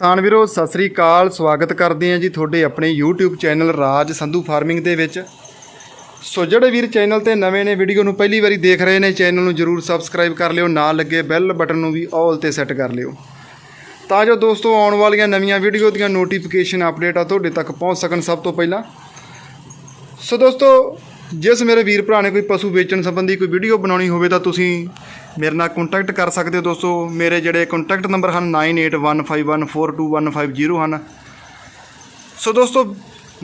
ਕਿਸਾਨ ਵੀਰੋ, ਸਤਿ ਸ੍ਰੀ ਅਕਾਲ। ਸਵਾਗਤ ਕਰਦੇ ਹਾਂ ਜੀ ਤੁਹਾਡੇ ਆਪਣੇ YouTube channel Raj Sandhu farming ਦੇ ਵਿੱਚ। ਸੋ ਜਿਹੜੇ ਵੀਰ ਚੈਨਲ ਤੇ ਨਵੇਂ ਨੇ ਵੀਡੀਓ ਨੂੰ ਪਹਿਲੀ ਵਾਰੀ ਦੇਖ ਰਹੇ ਨੇ, ਚੈਨਲ ਨੂੰ ਜਰੂਰ ਸਬਸਕ੍ਰਾਈਬ ਕਰ ਲਿਓ, ਨਾਲ ਲੱਗੇ ਬੈਲ ਬਟਨ ਨੂੰ ਵੀ ਆਲ ਤੇ ਸੈੱਟ ਕਰ ਲਿਓ। ਤਾਂ ਜੋ ਦੋਸਤੋ, ਆਉਣ ਵਾਲੀਆਂ ਨਵੀਆਂ ਵੀਡੀਓ ਦੀਆਂ ਨੋਟੀਫਿਕੇਸ਼ਨ ਅਪਡੇਟਾਂ ਤੁਹਾਡੇ ਤੱਕ ਪਹੁੰਚ ਸਕਣ ਸਭ ਤੋਂ ਪਹਿਲਾਂ। ਸੋ ਦੋਸਤੋ ਜਿਸ ਮੇਰੇ ਵੀਰ ਭਰਾ ਨੇ ਕੋਈ ਪਸ਼ੂ ਵੇਚਣ ਸੰਬੰਧੀ ਕੋਈ ਵੀਡੀਓ ਬਣਾਉਣੀ ਹੋਵੇ ਤਾਂ ਤੁਸੀਂ ਮੇਰੇ ਨਾਲ ਕੰਟੈਕਟ ਕਰ ਸਕਦੇ ਹੋ ਦੋਸਤੋ। ਮੇਰੇ ਜਿਹੜੇ ਕੰਟੈਕਟ ਨੰਬਰ ਹਨ 9815142150 ਹਨ। ਸੋ ਦੋਸਤੋ,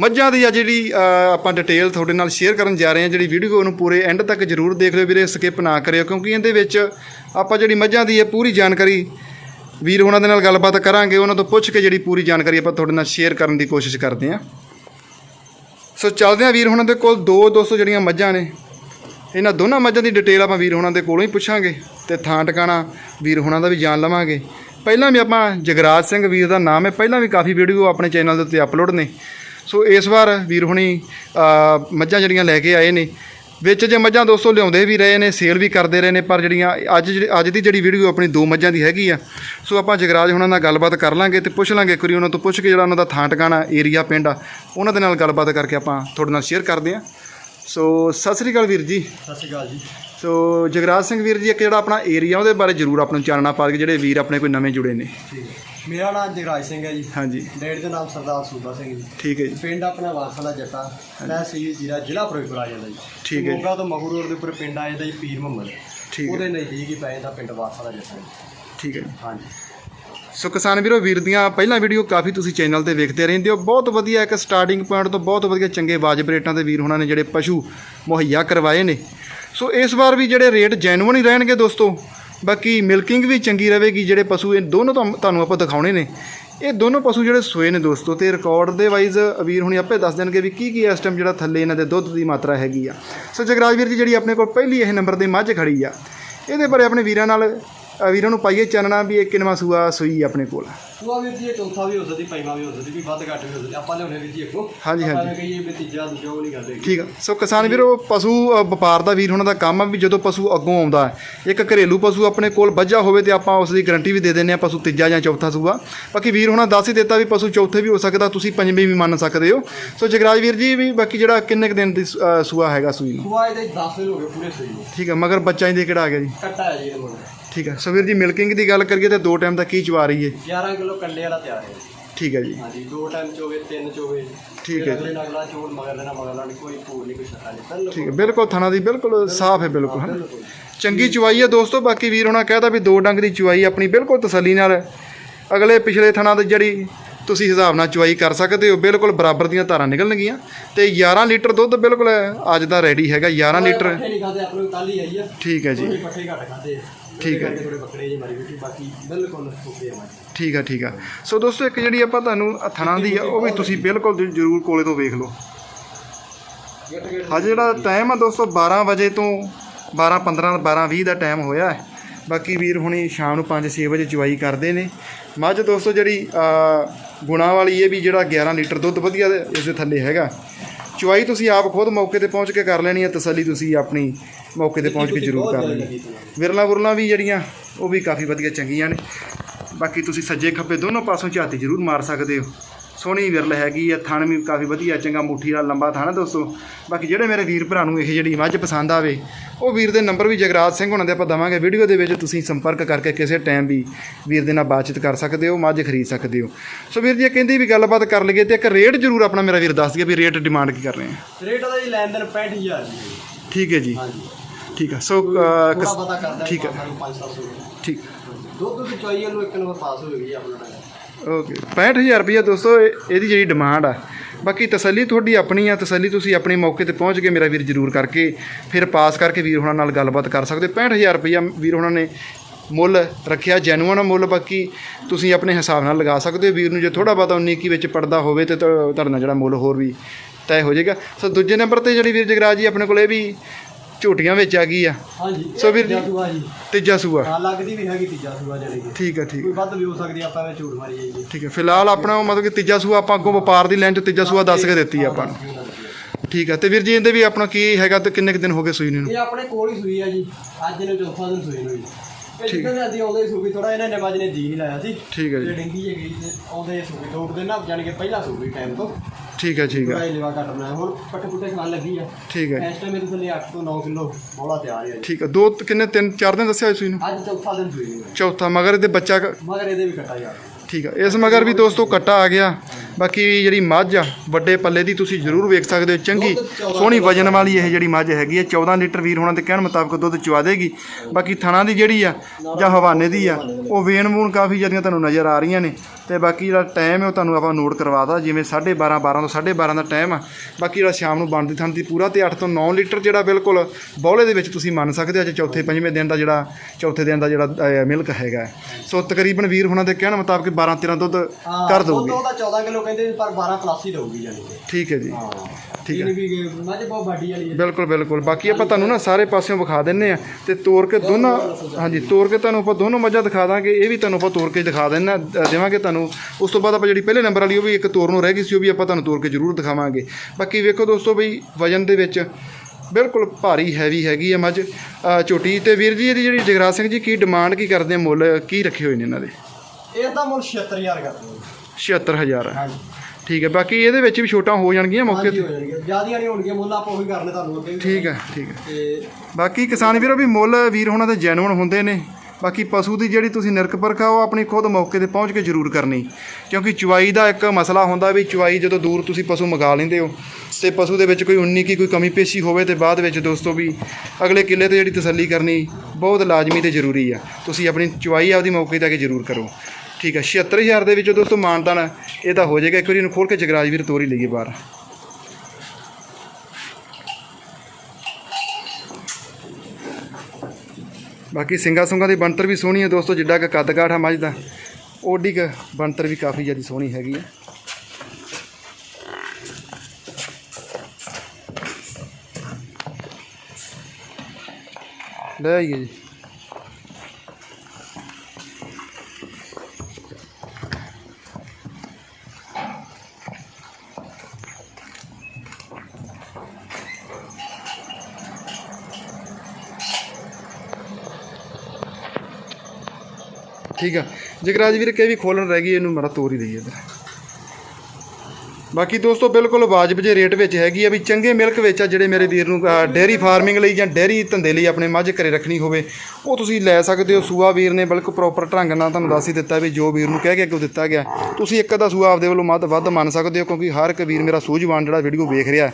ਮੱਝਾਂ ਦੀ ਆ ਜਿਹੜੀ ਆਪਾਂ ਡਿਟੇਲ ਤੁਹਾਡੇ ਨਾਲ ਸ਼ੇਅਰ ਕਰਨ ਜਾ ਰਹੇ ਹਾਂ, ਜਿਹੜੀ ਵੀਡੀਓ ਨੂੰ ਪੂਰੇ ਐਂਡ ਤੱਕ ਜਰੂਰ ਦੇਖ ਲਿਓ ਵੀਰੇ ਸਕਿਪ ਨਾ ਕਰਿਓ, ਕਿਉਂਕਿ ਇਹਦੇ ਵਿੱਚ ਆਪਾਂ ਜਿਹੜੀ ਮੱਝਾਂ ਦੀ ਹੈ ਪੂਰੀ ਜਾਣਕਾਰੀ ਵੀਰ ਉਹਨਾਂ ਦੇ ਨਾਲ ਗੱਲਬਾਤ ਕਰਾਂਗੇ, ਉਹਨਾਂ ਤੋਂ ਪੁੱਛ ਕੇ ਜਿਹੜੀ ਪੂਰੀ ਜਾਣਕਾਰੀ ਆਪਾਂ ਤੁਹਾਡੇ ਨਾਲ ਸ਼ੇਅਰ ਕਰਨ ਦੀ ਕੋਸ਼ਿਸ਼ ਕਰਦੇ ਹਾਂ। ਸੋ ਚੱਲਦੇ ਹਾਂ ਵੀਰ ਹੁਣਾਂ ਦੇ ਕੋਲ, ਦੋ ਦੋਸਤੋ ਜਿਹੜੀਆਂ ਮੱਝਾਂ ਨੇ। ਇਹਨਾਂ ਦੋਨਾਂ ਮੱਝਾਂ ਦੀ ਡਿਟੇਲ ਆਪਾਂ ਵੀਰ ਹੁਣਾਂ ਦੇ ਕੋਲੋਂ ਹੀ ਪੁੱਛਾਂਗੇ ਤੇ ਥਾਂ ਟਿਕਾਣਾ ਵੀਰ ਹੁਣਾਂ ਦਾ ਵੀ ਜਾਣ ਲਵਾਂਗੇ। ਪਹਿਲਾਂ ਵੀ ਆਪਾਂ ਜਗਰਾਜ ਸਿੰਘ ਵੀਰ ਦਾ ਨਾਮ ਹੈ, ਪਹਿਲਾਂ ਵੀ ਕਾਫੀ ਵੀਡੀਓ ਆਪਣੇ ਚੈਨਲ ਦੇ ਉੱਤੇ ਅਪਲੋਡ ਨੇ। ਸੋ ਇਸ ਵਾਰ ਵੀਰ ਹੁਣੀ ਮੱਝਾਂ ਜਿਹੜੀਆਂ ਲੈ ਕੇ ਆਏ ਨੇ ਵਿੱਚ ਜੇ ਮੱਝਾਂ ਦੋਸਤੋ ਲਿਆਉਂਦੇ ਵੀ ਰਹੇ ਨੇ ਸੇਲ ਵੀ ਕਰਦੇ ਰਹੇ ਨੇ ਪਰ ਜਿਹੜੀਆਂ ਅੱਜ ਜਿਹੜੀ- ਅੱਜ ਦੀ ਜਿਹੜੀ ਵੀਡੀਓ ਆਪਣੀ ਦੋ ਮੱਝਾਂ ਦੀ ਹੈਗੀ ਆ ਸੋ ਆਪਾਂ ਜਗਰਾਜ ਹੁਣਾਂ ਨਾਲ ਗੱਲਬਾਤ ਕਰ ਲਾਂਗੇ ਤੇ ਪੁੱਛ ਲਾਂਗੇ ਇੱਕ ਵਾਰੀ ਉਹਨਾਂ ਤੋਂ ਪੁੱਛ ਕੇ ਜਿਹੜਾ ਉਹਨਾਂ ਦਾ ਥਾਂ ਟਿਕਾਣਾ ਏਰੀਆ ਪਿੰਡ ਆ ਉਹਨਾਂ ਦੇ ਨਾਲ ਗੱਲਬਾਤ ਕਰਕੇ ਆਪਾਂ ਤੁਹਾਡੇ ਨਾਲ ਸ਼ੇਅਰ ਕਰਦੇ ਹਾਂ ਸੋ ਸਤਿ ਸ੍ਰੀ ਅਕਾਲ ਵੀਰ ਜੀ। ਸਤਿ ਸ਼੍ਰੀ ਅਕਾਲ ਜੀ। ਸੋ ਜਗਰਾਜ ਸਿੰਘ ਵੀਰ ਜੀ ਇੱਕ ਜਿਹੜਾ ਆਪਣਾ ਏਰੀਆ ਉਹਦੇ ਬਾਰੇ ਜਰੂਰ ਆਪਾਂ ਨੂੰ ਚਾਨਣਾ ਪਾ ਕੇ ਜਿਹੜੇ ਵੀਰ ਆਪਣੇ ਕੋਈ ਨਵੇਂ ਜੁੜੇ ਨੇ। ਠੀਕ ਹੈ। ਮੇਰਾ ਨਾਮ ਜਗਰਾਜ ਸਿੰਘ ਹੈ ਜੀ। ਹਾਂਜੀ। ਡੇਢ ਦੇ ਨਾਮ ਸਰਦਾਰ ਸੂਬਾ ਸਿੰਘ ਜੀ। ਠੀਕ ਹੈ ਜੀ। ਪਿੰਡ ਆਪਣਾ ਵਾਰਸਾ ਦਾ ਜੱਟਾ। ਤਹਿਸੀਲ ਜੀਰਾ ਜ਼ਿਲ੍ਹਾ ਫਿਰੋਜ਼ਪੁਰ ਆ ਜਾਂਦਾ ਜੀ। ਠੀਕ ਹੈ ਜੀ। ਮੋਗਾ ਤੋਂ ਮਹੂ ਰੋਡ ਦੇ ਉੱਪਰ ਪਿੰਡ ਆ ਜਾਂਦਾ ਜੀ ਪੀਰ ਮੁਹੰਮਦ। ਠੀਕ ਹੈ। ਉਹਦੇ ਨਜ਼ਦੀਕ ਹੀ ਪੈ ਜਾਂਦਾ ਪਿੰਡ ਵਾਰਸਾ ਦਾ ਜੱਟਾ ਜੀ। ਠੀਕ ਹੈ ਹਾਂਜੀ। ਸੋ ਕਿਸਾਨ ਵੀਰੋ ਵੀਰ ਦੀਆਂ ਪਹਿਲਾਂ ਵੀਡੀਓ ਕਾਫੀ ਤੁਸੀਂ ਚੈਨਲ ਤੇ ਵੇਖਦੇ ਰਹਿੰਦੇ ਹੋ। ਬਹੁਤ ਵਧੀਆ ਇੱਕ ਸਟਾਰਟਿੰਗ ਪੁਆਇੰਟ ਤੋਂ ਬਹੁਤ ਵਧੀਆ ਚੰਗੇ ਵਾਜਬ ਰੇਟਾਂ ਤੇ ਵੀਰ ਹੁਣਾਂ ਨੇ ਜਿਹੜੇ ਪਸ਼ੂ ਮੁਹੱਈਆ ਕਰਵਾਏ ਨੇ। ਸੋ ਇਸ ਵਾਰ ਵੀ ਜਿਹੜੇ ਰੇਟ ਜੈਨੂਅਨ ਹੀ ਰਹਿਣਗੇ ਦੋਸਤੋ ਬਾਕੀ ਮਿਲਕਿੰਗ ਵੀ ਚੰਗੀ ਰਹੇਗੀ ਜਿਹੜੇ ਪਸ਼ੂ ਇਹ ਦੋਨੋਂ ਤੁਹਾਨੂੰ ਤੁਹਾਨੂੰ ਆਪਾਂ ਦਿਖਾਉਣੇ ਨੇ। ਇਹ ਦੋਨੋਂ ਪਸ਼ੂ ਜਿਹੜੇ ਸੋਏ ਨੇ ਦੋਸਤੋ, ਤੇ ਰਿਕਾਰਡ ਦੇ ਵਾਈਜ਼ ਅਵੀਰ ਹੁਣੀ ਆਪੇ ਦੱਸ ਦੇਣਗੇ ਵੀ ਕੀ ਕੀ ਇਸ ਟਾਈਮ ਜਿਹੜਾ ਥੱਲੇ ਇਹਨਾਂ ਦੇ ਦੁੱਧ ਦੀ ਮਾਤਰਾ ਹੈਗੀ ਆ। ਸੋ ਜਗਰਾਜ ਵੀਰ ਜੀ ਜਿਹੜੀ ਆਪਣੇ ਕੋਲ ਪਹਿਲੀ ਇਹ ਨੰਬਰ ਤੇ ਮੱਝ ਖੜੀ ਆ। ਇਹਦੇ ਬਾਰੇ ਆਪਣੇ ਵੀਰਾਂ ਨਾਲ ਅ, ਵੀਰਾਂ ਨੂੰ ਪਾਈਏ ਚਾਨਣਾ ਵੀ ਇਹ ਕਿੰਨਵਾਂ ਸੂਆ ਸੂਈ ਆਪਣੇ ਕੋਲ। ਸੂਆ ਵੀਰ ਜੀ ਇਹ ਚੌਥਾ ਵੀ ਹੋ ਸਕਦੀ ਪੰਜਵਾਂ ਵੀ ਹੋ ਸਕਦੀ ਵੀ ਵੱਧ ਘੱਟ ਵੀ ਹੋ ਸਕਦੀ। ਆਪਾਂ ਲਿਆਉਣੇ ਵੀਰ ਜੀ ਅੱਗੋਂ ਹਾਂਜੀ, ਆਪਾਂ ਹਾਂਜੀ। ਐਵੇਂ ਕਹੀਏ ਵੀ ਤੀਜਾ ਦੂਜਾ ਉਹ ਨਹੀਂ ਕਰਦੇ ਠੀਕ ਆ। ਸੋ ਕਿਸਾਨ ਵੀਰੋ ਪਸ਼ੂ ਅ, ਵਪਾਰ ਦਾ ਵੀਰ ਉਹਨਾਂ ਦਾ ਕੰਮ ਆ ਵੀ ਜਦੋਂ ਪਸ਼ੂ ਅੱਗੋਂ ਆਉਂਦਾ ਹੈ। ਇੱਕ ਘਰੇਲੂ ਪਸ਼ੂ ਆਪਣੇ ਕੋਲ ਵੱਜਾ ਹੋਵੇ ਤੇ ਆਪਾਂ ਉਸ ਦੀ ਗਾਰੰਟੀ ਵੀ ਦੇ ਦਿੰਦੇ ਆ ਪਸ਼ੂ ਤੀਜਾ ਜਾਂ ਚੌਥਾ ਸੂਆ। ਬਾਕੀ ਵੀਰ ਹੁਣਾਂ ਦੱਸ ਹੀ ਦਿੱਤਾ ਵੀ ਪਸ਼ੂ ਚੌਥੇ ਵੀ ਹੋ ਸਕਦਾ ਤੁਸੀਂ ਪੰਜਵੇਂ ਵੀ ਮੰਨ ਸਕਦੇ ਹੋ। ਸੋ ਜਗਰਾਜ ਵੀਰ ਜੀ ਵੀ ਬਾਕੀ ਜਿਹੜਾ ਕਿੰਨੇ ਕੁ ਦਿਨ ਦੀ ਸੂ- ਅ, ਸੂਆ ਹੈਗਾ ਸੂਈ ਨੂੰ? ਸੂਆ ਇਹਦੇ 10 ਦਿਨ ਹੋ ਗਏ ਪੂਰੇ ਨੂੰ। ਠੀਕ ਆ ਮਗਰ ਬੱਚਾ ਇਹਦੇ ਕਿਹੜਾ ਆ ਗਿਆ ਜੀ? ਕੱਟਾ ਹੈ ਜੀ ਇਹ ਮੁੰਡਾ ਠੀਕ ਆ ਸੋ ਵੀਰ ਜੀ ਮਿਲਕਿੰਗ ਦੀ ਗੱਲ ਕਰੀਏ ਤੇ ਦੋ ਟਾਈਮ ਦਾ ਕੀ ਚਵਾ ਰਹੀ ਹੈ 11 ਕਿਲੋ ਕੰਡੇ ਵਾਲਾ ਤਿਆਰ ਹੈ ਠੀਕ ਹੈ ਜੀ। ਹਾਂਜੀ ਦੋ ਟਾਈਮ ਚ ਹੋਵੇ ਤਿੰਨ ਚ ਹੋਵੇ। ਠੀਕ ਹੈ ਅਗਲੇ ਅਗਲਾ ਚੋਲ ਮਗਰ ਲੈਣਾ ਮਗਰ ਲੈਣਾ ਕੋਈ ਭੂਰ ਨਹੀਂ ਕੋਈ ਛੱਟਾ ਨਹੀਂ। ਠੀਕ ਹੈ। ਬਿਲਕੁਲ ਥਣਾ ਦੀ ਬਿਲਕੁਲ ਸਾਫ਼ ਹੈ ਬਿਲਕੁਲ ਬਿਲਕੁਲ ਚੰਗੀ ਚੁਆਈ ਹੈ ਦੋਸਤੋ ਬਾਕੀ ਵੀਰ ਉਹਨਾਂ ਕਹਿਤਾ ਵੀ ਦੋ ਡੰਗ ਦੀ ਚੁਆਈ ਆਪਣੀ ਬਿਲਕੁਲ ਤਸੱਲੀ ਨਾਲ ਅਗਲੇ ਪਿਛਲੇ ਥਣਾ ਦੀ ਜਿਹੜੀ ਤੁਸੀਂ ਹਿਸਾਬ ਨਾਲ ਚੁਆਈ ਕਰ ਸਕਦੇ ਹੋ ਬਿਲਕੁਲ ਬਰਾਬਰ ਦੀਆਂ ਧਾਰਾਂ ਨਿਕਲਣਗੀਆਂ। ਤੇ 11 ਲੀਟਰ ਦੁੱਧ ਬਿਲਕੁਲ ਅੱਜ ਦਾ ਰੈਡੀ ਹੈਗਾ 11 ਲੀਟਰ। ਕੱਲ ਹੀ ਆ। ਠੀਕ ਹੈ ਜੀ। ਥੋੜੇ ਪੱਠੇ ਘੱਟ ਖਾਦੇ ਠੀਕ ਹੈ। ਥੋੜੇ ਬੱਕਰੇ ਜੀ ਮਾਰੀ ਬੀਟੀ ਬਾਕੀ ਬਿਲਕੁਲ ਓਕੇ ਆ ਠੀਕ ਆ ਠੀਕ ਆ ਸੋ ਦੋਸਤੋ ਇੱਕ ਜਿਹੜੀ ਆਪਾਂ ਤੁਹਾਨੂੰ ਆਹ ਥਣਾ ਦੀ ਆ ਉਹ ਵੀ ਤੁਸੀਂ ਬਿਲਕੁਲ ਜ- ਜ਼ਰੂਰ ਕੋਲੇ ਤੋਂ ਵੇਖ ਲਓ। ਗਿੱਟ ਗਿੱਟ ਹਜੇ ਜਿਹੜਾ ਟਾਈਮ ਆ ਦੋਸਤੋ 12 ਵਜੇ ਤੋਂ 12 15 12 20 ਦਾ ਟਾਈਮ ਹੋਇਆ ਹੈ। ਬਾਕੀ ਵੀਰ ਹੁਣੀ ਸ਼ਾਮ ਨੂੰ 5 6 ਵਜੇ ਚੁਆਈ ਕਰਦੇ ਨੇ। ਮੱਝ ਦੋਸਤੋ ਜਿਹੜੀ ਅ, ਗੁਣਾ ਵਾਲੀ ਇਹ ਵੀ ਜਿਹੜਾ 11 ਲੀਟਰ ਦੁੱਧ ਵਧੀਆ ਦੇ- ਇਸ ਦੇ ਥੱਲੇ ਹੈਗਾ। ਚੁਆਈ ਤੁਸੀਂ ਆਪ ਖੁਦ ਮੌਕੇ ਤੇ ਪਹੁੰਚ ਕੇ ਕਰ ਲੈਣੀ ਹੈ ਤਸੱਲੀ ਤੁਸੀਂ ਆਪਣੀ ਮੌਕੇ ਤੇ ਪਹੁੰਚ ਕੇ ਜ਼ਰੂਰ ਕਰ ਲੈਣੀ ਵਿਰਲਾ ਵਿਰਲਾ ਵੀ ਜਿਹੜੀਆਂ ਉਹ ਵੀ ਕਾਫੀ ਵਧੀਆ ਚੰਗੀਆਂ ਨੇ। ਬਾਕੀ ਤੁਸੀਂ ਸੱਜੇ ਖੱਬੇ ਦੋਨੋਂ ਪਾਸੋਂ ਝਾਤੀ ਜ਼ਰੂਰ ਮਾਰ ਸਕਦੇ ਹੋ। ਸੋਹਣੀ ਵਿਰਲ ਹੈਗੀ ਆ ਥਣ ਵੀ ਕਾਫੀ ਵਧੀਆ ਚੰਗਾ ਮੁੱਠੀ ਵਾਲਾ ਲੰਬਾ ਥਣ ਆ ਦੋਸਤੋ। ਬਾਕੀ ਜਿਹੜੇ ਮੇਰੇ ਵੀਰ ਭਰਾ ਨੂੰ ਇਹ ਜਿਹੜੀ ਮੱਝ ਪਸੰਦ ਆਵੇ ਉਹ ਵੀਰ ਦੇ ਨੰਬਰ ਵੀ ਜਗਰਾਜ ਸਿੰਘ ਹੁਣਾਂ ਦੇ ਆਪਾਂ ਦਵਾਂਗੇ। ਵੀਡੀਓ ਦੇ ਵਿੱਚ ਤੁਸੀਂ ਸੰਪਰਕ ਕਰਕੇ ਕਿਸੇ ਟਾਈਮ ਵੀ ਵੀਰ ਦੇ ਨਾਲ ਬਾਤਚੀਤ ਕਰ ਸਕਦੇ ਹੋ ਮੱਝ ਖਰੀਦ ਸਕਦੇ ਹੋ। ਸੋ ਵੀਰ ਜੀ ਇਹ ਕਹਿੰਦੀ ਵੀ ਗੱਲਬਾਤ ਕਰ ਲਈਏ ਤੇ ਇੱਕ ਰੇਟ ਜ਼ਰੂਰ ਆਪਣਾ ਮੇਰਾ ਵੀਰ ਦੱਸ ਦਈਏ ਵੀ ਰੇਟ ਡਿਮਾਂਡ ਕੀ ਕਰ ਰਹੇ ਆ। ਰੇਟ ਦਾ ਜੀ ਲੈਣ ਦੇਣ 65000 ਜੀ। ਠੀਕ ਹੈ ਜੀ। ਹਾਂਜੀ। ਠੀਕ ਹੈ। ਸੋ ਅ, ਥੋੜਾ ਕਿਸ- ਪਤਾ ਕਰਦਾ ਠੀਕ ਹੈ। 5-700 ਠੀਕ। ਦੁੱਧ ਦੀ ਚੁਆਈ ਨੂੰ ਇੱਕ ਨੰਬਰ ਪਾਸ ਹੋਏਗੀ ਜੀ ਆਪਣਾ ਓਕੇ 65000 ਰੁਪਈਆ ਦੋਸਤੋ ਇਹ- ਇਹਦੀ ਜਿਹੜੀ ਡਿਮਾਂਡ ਆ। ਬਾਕੀ ਤਸੱਲੀ ਤੁਹਾਡੀ ਆਪਣੀ ਆ ਤਸੱਲੀ ਤੁਸੀਂ ਆਪਣੇ ਮੌਕੇ ਤੇ ਪਹੁੰਚ ਕੇ ਮੇਰਾ ਵੀਰ ਜ਼ਰੂਰ ਕਰਕੇ ਫਿਰ ਪਾਸ ਕਰਕੇ ਵੀਰ ਹੁਣਾਂ ਨਾਲ ਗੱਲਬਾਤ ਕਰ ਸਕਦੇ। ਹੋ। 65000 ਰੁਪਈਆ ਵੀਰ ਹੁਣਾਂ ਨੇ ਮੁੱਲ ਰੱਖਿਆ ਜੈਨੂਅਨ ਮੁੱਲ ਬਾਕੀ ਤੁਸੀਂ ਆਪਣੇ ਹਿਸਾਬ ਨਾਲ ਲਗਾ ਸਕਦੇ ਹੋ। ਵੀਰ ਨੂੰ ਜੇ ਥੋੜਾ ਬਹੁਤਾ 19 ਕੀ ਵਿੱਚ ਪੜਦਾ ਹੋਵੇ ਤੇ ਤੁਹਾ- ਤੁਹਾਡੇ ਨਾਲ ਜਿਹੜਾ ਮੁੱਲ ਹੋਰ ਵੀ ਤੈਅ ਹੋ ਜਾਏਗਾ। ਸੋ ਦੂਜੇ ਨੰਬਰ ਤੇ ਜਿਹੜੀ ਵੀਰ ਜਗਰਾਜ ਜੀ ਆਪਣੇ ਕੋਲ ਇਹ ਵੀ ਝੋਟੀਆਂ ਵਿੱਚ ਆ ਗਈ ਆ। ਹਾਂਜੀ ਸੋ ਵੀਰ ਜੀ- ਤੀਜਾ ਸੂਆ ਜੀ। ਤੀਜਾ ਸੂਆ। ਹਾਂ ਲੱਗਦੀ ਵੀ ਹੈਗੀ ਤੀਜਾ ਸੂਆ ਜਿਹੜੀ ਕਿ। ਠੀਕ ਆ ਠੀਕ ਕੋਈ ਵੱਧ ਵੀ ਹੋ ਸਕਦੀ ਆ, ਆਪਾਂ ਐਵੇਂ ਝੂਠ ਮਾਰੀਏ ਜੀ ਠੀਕ ਹੈ ਫਿਲਹਾਲ ਆਪਣਾ ਉਹ ਮਤਲਬ ਕਿ ਤੀਜਾ ਸੂਆ ਆਪਾਂ ਅੱਗੋਂ ਵਪਾਰ ਦੀ ਲਾਈਨ 'ਚ ਤੀਜਾ ਸੂਆ ਦੱਸ ਕੇ ਦਿੱਤੀ ਆ ਆਪਾਂ ਨੂੰ। ਠੀਕ ਹੈ ਤੇ ਵੀਰ ਜੀ ਇਹਦੇ ਵੀ ਆਪਣਾ ਕੀ ਹੈਗਾ ਤੇ ਕਿੰਨੇ ਕੁ ਦਿਨ ਹੋ ਗਏ ਸੂਈ ਨੂੰ? ਇਹ ਆਪਣੇ ਕੋਲ ਹੀ ਸੂਈ ਆ ਜੀ। ਅੱਜ ਨੇ ਚੌਥਾ ਦਿਨ ਸੂਈ ਨੂੰ ਜੀ। ਇਹ ਜਿੱਦਾਂ ਦੇ ਅਸੀਂ ਆਉਂਦੇ ਸੂਬੀ ਥੋੜਾ ਇਹਨਾਂ ਨੇ ਮੱਝ ਨੇ ਜੀ ਨਹੀਂ ਲਾਇਆ ਸੀ। ਠੀਕ ਹੈ ਤੇ ਜੀ ਡਿੰਗੀ ਜੇ ਗਈ ਤੇ ਆਉਂਦੇ ਸੂਬੀ ਦੋ ਕੁ ਦਿਨ ਨਾ ਜਾਣੀ ਕਿ ਪਹਿਲਾਂ ਸੂਬੀ ਟਾਈਮ ਤੋਂ। ਠੀਕ ਹੈ ਠੀਕ ਹੈ। ਜਿਹਾ ਲੇਵਾ ਘੱਟ ਬਣਾਇਆ ਹੁਣ ਪੱਟ ਪੁੱਟੇ ਖਾਣ ਲੱਗੀ ਆ। ਠੀਕ ਹੈ। ਇਸ ਟਾਈਮ ਮੇਰੇ ਥੱਲੇ 8 ਤੋਂ 9 ਕਿਲੋ ਬੋਲਾ ਤਿਆਰ ਹੈ ਜੀ। ਠੀਕ ਹੈ। ਦੋ ਕਿੰਨੇ? ਤਿੰਨ ਚਾਰ ਦਿਨ ਦੱਸਿਆ ਹੋਇਆ ਸੀ ਇਹਨੂੰ? ਅੱਜ ਚੌਥਾ ਦਿਨ ਸੂਈ ਹੈ ਚੌਥਾ ਮਗਰ ਇਹਦੇ ਬੱਚਾ ਕ- ਮਗਰ ਇਹਦੇ ਵੀ ਕੱਟਾ ਯਾਰ ਠੀਕ ਹੈ। ਇਸ ਮਗਰ ਵੀ ਦੋਸਤੋ ਕੱਟਾ ਆ ਗਿਆ। ਬਾਕੀ ਜਿਹੜੀ ਮੱਝ ਆ ਵੱਡੇ ਪੱਲੇ ਦੀ ਤੁਸੀਂ ਜ਼ਰੂਰ ਵੇਖ ਸਕਦੇ ਹੋ ਚੰਗੀ ਸੋਹਣੀ ਵਜਨ ਵਾਲੀ ਇਹ ਜਿਹੜੀ ਮੱਝ ਹੈਗੀ ਹੈ 14 ਲੀਟਰ ਵੀਰ ਹੋਣਾ ਦੇ ਕਹਿਣ ਮੁਤਾਬਕ ਦੁੱਧ ਚਵਾ ਦੇਗੀ। ਬਾਕੀ ਥਣਾ ਦੀ ਜਿਹੜੀ ਆ ਜਾਂ ਹਵਾਨੇ ਦੀ ਆ ਉਹ ਵੇਨ ਵੂਨ ਕਾਫੀ ਜਿਹੜੀਆਂ ਤੁਹਾਨੂੰ ਨਜ਼ਰ ਆ ਰਹੀਆਂ ਨੇ। ਤੇ ਬਾਕੀ ਜਿਹੜਾ ਟਾਈਮ ਹੈ ਉਹ ਤੁਹਾਨੂੰ ਆਪਾਂ ਨੋਟ ਕਰਵਾਤਾ ਜਿਵੇਂ 12:30 12 ਤੋਂ 12:30 ਦਾ ਟਾਈਮ ਆ। ਬਾਕੀ ਜਿਹੜਾ ਸ਼ਾਮ ਨੂੰ ਬਣਦੀ ਥਣ ਦੀ ਪੂਰਾ ਤੇ 8 ਤੋਂ 9 ਲੀਟਰ ਜਿਹੜਾ ਬਿਲਕੁਲ ਬੌਲੇ ਦੇ ਵਿੱਚ ਤੁਸੀਂ ਮੰਨ ਸਕਦੇ ਹੋ ਅੱਜ ਚੌਥੇ ਪੰਜਵੇਂ ਦਿਨ ਦਾ ਜਿਹੜਾ ਚੌਥੇ ਦਿਨ ਦਾ ਜਿਹੜਾ ਮਿਲਕ ਹੈਗਾ। ਸੋ ਤਕਰੀਬਨ ਵੀਰ ਹੋਣਾ ਦੇ ਕਹਿਣ ਮੁਤਾਬਕ 12 13 ਦੁੱਧ ਕਰ ਦੁੱਧ ਦਊਗੀ। ਉਹਦਾ 14 ਕਿਲੋ ਕਹਿੰਦੇ ਪਰ 12 ਪਲੱਸ ਹੀ ਦਊਗੀ ਜਾਨੀ ਕਿ। ਠੀਕ ਹੈ ਜੀ। ਹਾਂ। ਠੀਕ ਹੈ। ਮੱਝ ਬਹੁਤ ਵੱਡੀ ਵਾਲੀ ਹੈ। ਬਿਲਕੁਲ ਬਿਲਕੁਲ। ਬਾਕੀ ਆਪਾਂ ਤੁਹਾਨੂੰ ਨਾ ਸਾਰੇ ਪਾਸਿਓਂ ਵਿਖਾ ਦਿੰਨੇ ਆ ਤੇ ਤੋੜ ਕੇ ਦੋਨਾਂ ਹਾਂਜੀ ਤੋੜ ਕੇ ਤੁਹਾਨੂੰ ਆਪਾਂ ਦੋਨੋਂ ਮੱਝਾਂ ਦਿਖਾ ਦਾਂਗੇ ਇਹ ਵੀ ਤੁਹਾਨੂੰ ਆਪਾਂ ਤੋੜ ਕੇ ਦਿਖਾ ਦਿੰਨਾ ਦੇਵਾਂਗੇ ਤੁਹਾਨੂੰ। ਉਸ ਤੋਂ ਬਾਅਦ ਆਪਾਂ ਜਿਹੜੀ ਪਹਿਲੇ ਨੰਬਰ ਵਾਲੀ ਉਹ ਵੀ ਇੱਕ ਤੋੜ ਨੂੰ ਰਹਿ ਗਈ ਸੀ ਉਹ ਵੀ ਆਪਾਂ ਤੁਹਾਨੂੰ ਤੋੜ ਕੇ ਜ਼ਰੂਰ ਦਿਖਾਵਾਂਗੇ। ਬਾਕੀ ਵੇਖੋ ਦੋਸਤੋ ਬਈ ਵਜਨ ਦੇ ਵਿੱਚ ਬਿਲਕੁਲ ਭਾਰੀ ਹੈਵੀ ਹੈਗੀ ਆ ਮੱਝ। ਝੋਟੀ ਤੇ ਵੀਰ ਜੀ ਇਹਦੀ ਜਿਹੜੀ ਜਗਰਾਜ ਸਿੰਘ ਜੀ ਕੀ ਡਿਮਾਂਡ ਕੀ ਕਰਦੇ ਮੁੱਲ? ਕੀ ਰੱਖੇ ਹੋਏ ਨੇ ਇਹਨਾਂ ਦੇ? ਇਹ ਤਾਂ ਮੁੱਲ 76000 ਕਰਦੇ ਨੇ 76000 ਹਾਂਜੀ। ਠੀਕ ਹੈ ਬਾਕੀ ਇਹਦੇ ਵਿੱਚ ਵੀ ਛੋਟਾਂ ਹੋ ਜਾਣਗੀਆਂ ਮੌਕੇ ਤੇ? ਜਿਆਦੀਆਂ ਨਹੀਂ ਹੋਣਗੀਆਂ ਮੁੱਲ ਆਪਾਂ ਉਹੀ ਕਰਨੇ ਤੁਹਾਨੂੰ ਅੱਗੇ ਠੀਕ ਹੈ ਠੀਕ ਹੈ ਤੇ ਬਾਕੀ ਕਿਸਾਨ ਵੀਰੋ ਵੀ ਮੁੱਲ ਵੀਰ ਹੋਣਾ ਦੇ ਜੈਨੂਨ ਹੁੰਦੇ ਨੇ। ਬਾਕੀ ਪਸ਼ੂ ਦੀ ਜਿਹੜੀ ਤੁਸੀਂ ਨਿਰਖ ਆ ਉਹ ਆਪਣੀ ਖੁਦ ਮੌਕੇ ਤੇ ਪਹੁੰਚ ਕੇ ਜ਼ਰੂਰ ਕਰਨੀ। ਕਿਉਂਕਿ ਚੁਆਈ ਦਾ ਇੱਕ ਮਸਲਾ ਹੁੰਦਾ ਵੀ ਚੁਆਈ ਜਦੋਂ ਦੂਰ ਤੁਸੀਂ ਪਸ਼ੂ ਮੰਗਾ ਲੈਂਦੇ ਹੋ, ਤੇ ਪਸ਼ੂ ਦੇ ਵਿੱਚ ਕੋਈ ਉਨੀ ਕੀ ਕੋਈ ਕਮੀ ਪੇਸ਼ੀ ਹੋਵੇ ਤੇ ਬਾਅਦ ਵਿੱਚ ਦੋਸਤੋ ਵੀ ਅਗਲੇ ਕਿੱਲੇ ਤੇ ਜਿਹੜੀ ਤਸੱਲੀ ਕਰਨੀ ਬਹੁਤ ਲਾਜ਼ਮੀ ਤੇ ਜ਼ਰੂਰੀ ਆ। ਤੁਸੀਂ ਆਪਣੀ ਚੁਆਈ ਆਪਦੀ ਮੌਕੇ ਤੇ ਆ ਕੇ ਜ਼ਰੂਰ ਕਰੋ। ਠੀਕ ਹੈ 76000 ਦੇ ਵਿੱਚ ਦੋਸਤੋ ਮਾਨਤਾਨ, ਇਹ ਤਾਂ ਹੋ ਜਾਏਗਾ, ਇੱਕ ਵਾਰੀ ਇਹਨੂੰ ਖੋਲ ਕੇ ਜਗਰਾਜ ਵੀਰ ਤੋਰੀ ਲਈਏ ਬਾਹਰ। ਬਾਕੀ ਸਿੰਗਾ ਸੁੰਗਾ ਦੀ ਬਣਤਰ ਵੀ ਸੋਹਣੀ ਹੈ ਦੋਸਤੋ, ਜਿੱਡਾ ਕਿ ਕੱਦ ਕਾਠ ਆ ਮੱਝ ਦਾ ਓਡੀ ਕ ਬਣਤਰ ਵੀ ਕਾਫੀ ਜ਼ਿਆਦਾ ਸੋਹਣੀ ਹੈਗੀ ਹੈ ਲੈ ਆਈਏ ਜੀ। ਠੀਕ ਆ। ਜਗਰਾਜ ਵੀਰ ਕੇ ਵੀ ਖੋਲਣ ਰਹਿ ਗਈ, ਇਹਨੂੰ ਮਾੜਾ ਤੋਰ ਹੀ ਦਈਏ ਇੱਧਰ। ਬਾਕੀ ਦੋਸਤੋ, ਬਿਲਕੁਲ ਵਾਜਬ ਜੇ ਰੇਟ ਵਿੱਚ ਹੈਗੀ ਆ ਵੀ ਚੰਗੇ ਮਿਲਕ ਵਿੱਚ ਆ ਜਿਹੜੇ ਮੇਰੇ ਵੀਰ ਨੂੰ ਡੇਅਰੀ ਫਾਰਮਿੰਗ ਲਈ ਜਾਂ ਡੇਅਰੀ ਧੰਦੇ ਲਈ ਆਪਣੇ ਮੱਝ ਘਰੇ ਰੱਖਣੀ ਹੋਵੇ, ਉਹ ਤੁਸੀਂ ਲੈ ਸਕਦੇ ਹੋ। ਸੂਆ ਵੀਰ ਨੇ ਬਿਲਕੁਲ ਪ੍ਰੋਪਰ ਢੰਗ ਨਾਲ ਤੁਹਾਨੂੰ ਦੱਸ ਹੀ ਦਿੱਤਾ ਵੀ ਜੋ ਵੀਰ ਨੂੰ ਕਹਿ ਕੇ ਅੱਗੇ ਦਿੱਤਾ ਗਿਆ। ਤੁਸੀਂ ਇੱਕ ਅੱਧਾ ਸੂਆ ਆਪਦੇ ਵੱਲੋਂ ਵੱਧ ਵੱਧ ਮੰਨ ਸਕਦੇ ਹੋ, ਕਿਉਂਕਿ ਹਰ ਇੱਕ ਵੀਰ ਮੇਰਾ ਸੂਝਵਾਨ ਜਿਹੜਾ ਵੀਡੀਓ ਵੇਖ ਰਿਹਾ।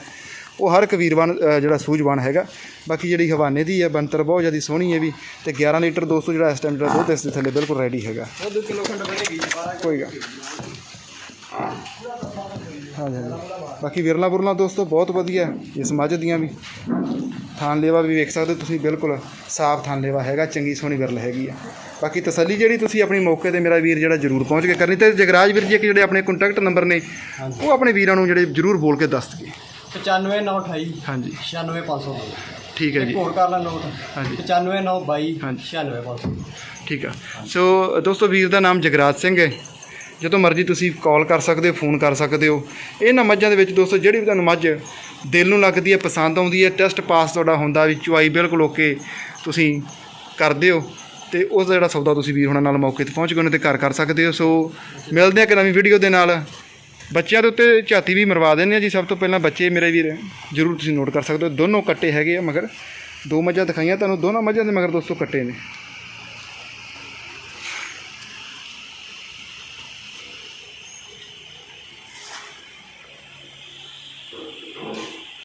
ਉਹ ਹਰ ਇੱਕ ਵੀਰਵਾਨ ਜਿਹੜਾ ਸੂਝਵਾਨ ਹੈਗਾ। ਬਾਕੀ ਜਿਹੜੀ ਹਵਾਨੇ ਦੀ ਹੈ ਬੰਤਰ ਬਹੁਤ ਜ਼ਿਆਦਾ ਸੋਹਣੀ ਹੈ ਵੀ ਤੇ 11 ਲੀਟਰ ਦੋਸਤੋ ਜਿਹੜਾ ਇਸ ਟਾਈਮ ਜਿਹੜਾ ਦੁੱਧ ਇਸ ਦੇ ਥੱਲੇ ਬਿਲਕੁਲ ਰੈਡੀ ਹੈਗਾ। ਉਹ 2 ਕਿਲੋ ਖੰਡ ਬਣੇਗੀ 12 ਕੋਈ ਗੱਲ ਹਾਂਜੀ ਹਾਂਜੀ ਬਾਕੀ ਵਿਰਲਾ ਬੁਰਲਾ ਦੋਸਤੋ ਬਹੁਤ ਵਧੀਆ ਹੈ ਇਸ ਮੱਝ ਦੀਆਂ ਵੀ। ਥਾਨ ਲੇਵਾ ਵੀ ਵੇਖ ਸਕਦੇ ਤੁਸੀਂ ਬਿਲਕੁਲ ਸਾਫ਼ ਥਾਨ ਲੇਵਾ ਹੈਗਾ ਚੰਗੀ ਸੋਹਣੀ ਵਿਰਲ ਹੈਗੀ ਆ। ਬਾਕੀ ਤਸੱਲੀ ਜਿਹੜੀ ਤੁਸੀਂ ਆਪਣੀ ਮੌਕੇ ਤੇ ਮੇਰਾ ਵੀਰ ਜਿਹੜਾ ਜ਼ਰੂਰ ਪਹੁੰਚ ਕੇ ਕਰਨੀ ਤੇ ਜਗਰਾਜ ਵੀਰ ਜੀ ਇੱਕ ਜਿਹੜੇ ਆਪਣੇ ਕੰਟੈਕਟ ਨੰਬਰ ਨੇ ਉਹ ਆਪਣੇ ਵੀਰਾਂ ਨੂੰ ਜਿਹੜੇ ਜ਼ਰੂਰ ਬੋਲ ਕੇ ਦੱਸ ਦਈਏ। 95928 ਹਾਂਜੀ। 96500 ਠੀਕ ਹੈ ਜੀ। ਹੋਰ ਕਰ ਲੈ ਨੋਟ ਹਾਂਜੀ। 95922 ਹਾਂਜੀ। 96500 ਠੀਕ ਆ। ਸੋ ਦੋਸਤੋ ਵੀਰ ਦਾ ਨਾਮ ਜਗਰਾਜ ਸਿੰਘ ਹੈ। ਜਦੋਂ ਮਰਜ਼ੀ ਤੁਸੀਂ ਕਾਲ ਕਰ ਸਕਦੇ ਹੋ ਫੋਨ ਕਰ ਸਕਦੇ ਹੋ। ਇਹਨਾਂ ਮੱਝਾਂ ਦੇ ਵਿੱਚ ਦੋਸਤੋ ਜਿਹੜੀ ਵੀ ਤੁਹਾਨੂੰ ਮੱਝ ਦਿਲ ਨੂੰ ਲੱਗਦੀ ਹੈ ਪਸੰਦ ਆਉਂਦੀ ਹੈ ਟੈਸਟ ਪਾਸ ਤੁਹਾਡਾ ਹੁੰਦਾ ਵੀ ਚੁਆਈ ਬਿਲਕੁਲ ਓਕੇ ਤੁਸੀਂ ਕਰਦੇ ਹੋ। ਤੇ ਉਸ ਦਾ ਜਿਹੜਾ ਸੌਦਾ ਤੁਸੀਂ ਵੀਰ ਹੁਣਾਂ ਨਾਲ ਮੌਕੇ ਤੇ ਪਹੁੰਚ ਗਏ ਨੇ ਤੇ ਘਰ ਕਰ ਸਕਦੇ ਹੋ। ਸੋ ਮਿਲਦੇ ਆ ਕਿ ਨਵੀਂ ਵੀਡੀਓ ਦੇ ਨਾਲ। ਬੱਚਿਆਂ ਦੇ ਉੱਤੇ ਝਾਤੀ ਵੀ ਮਰਵਾ ਦਿੰਦੇ ਆ ਜੀ, ਸਭ ਤੋਂ ਪਹਿਲਾਂ ਬੱਚੇ ਮੇਰੇ ਵੀਰ, ਜ਼ਰੂਰ ਤੁਸੀਂ ਨੋਟ ਕਰ ਸਕਦੇ ਹੋ, ਦੋਨੋਂ ਕੱਟੇ ਹੈਗੇ ਆ ਮਗਰ। ਦੋ ਮੱਝਾਂ ਦਿਖਾਈਆਂ ਤੁਹਾਨੂੰ, ਦੋਨਾਂ ਮੱਝਾਂ ਦੇ ਮਗਰ ਦੋਸਤੋ ਕੱਟੇ ਨੇ।